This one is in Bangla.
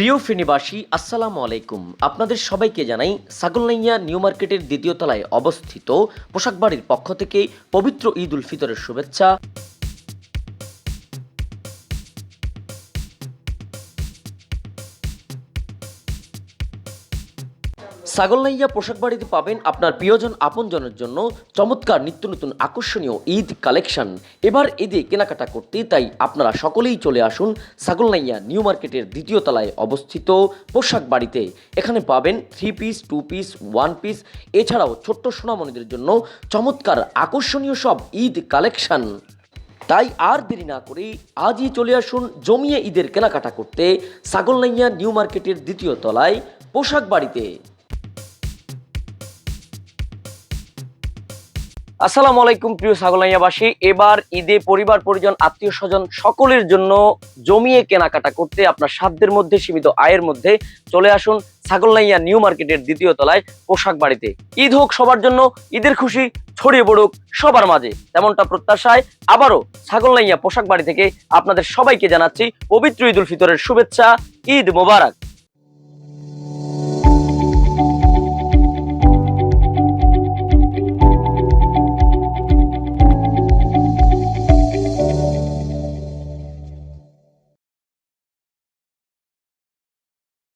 প্রিয় ফেনীবাসী, আসসালামু আলাইকুম। আপনাদের সবাইকে জানাই সাগলনাইয়া নিউ মার্কেটের দ্বিতীয় তলায় অবস্থিত পোশাক বাড়ির পক্ষ থেকে পবিত্র ঈদ উল ফিতরের শুভেচ্ছা। সাগলনাইয়া পোশাক বাড়িতে পাবেন আপনার প্রিয়জন আপনজনের জন্য চমৎকার নিত্য নতুন আকর্ষণীয় ঈদ কালেকশন। এবার ঈদে কেনাকাটা করতে তাই আপনারা সকলেই চলে আসুন সাগলনাইয়া নিউ মার্কেটের দ্বিতীয় তলায় অবস্থিত পোশাক বাড়িতে। এখানে পাবেন three piece two piece one piece এছাড়াও ছোট্ট সোনামণিদের জন্য চমৎকার আকর্ষণীয় সব ঈদ কালেকশন। তাই আর দেরি না করে আজই চলে আসুন জমিয়ে ঈদের কেনাকাটা করতে সাগলনাইয়া নিউ মার্কেটের দ্বিতীয় তলায় পোশাক বাড়িতে। আসসালামু আলাইকুম, প্রিয় ছাগলাইয়াবাসী। এবার ঈদে পরিবার, পরিজন, আত্মীয় স্বজন সকলের জন্য জমিয়ে কেনাকাটা করতে আপনার সাধ্যের মধ্যে, সীমিত আয়ের মধ্যে চলে আসুন ছাগলনাইয়া নিউ মার্কেটের দ্বিতীয় তলায় পোশাক বাড়িতে। ঈদ হোক সবার জন্য, ঈদের খুশি ছড়িয়ে পড়ুক সবার মাঝে। তেমনটা প্রত্যাশায় আবারও ছাগলনাইয়া পোশাক বাড়ি থেকে আপনাদের সবাইকে জানাচ্ছি পবিত্র ঈদুল ফিতরের শুভেচ্ছা, ঈদ মোবারক।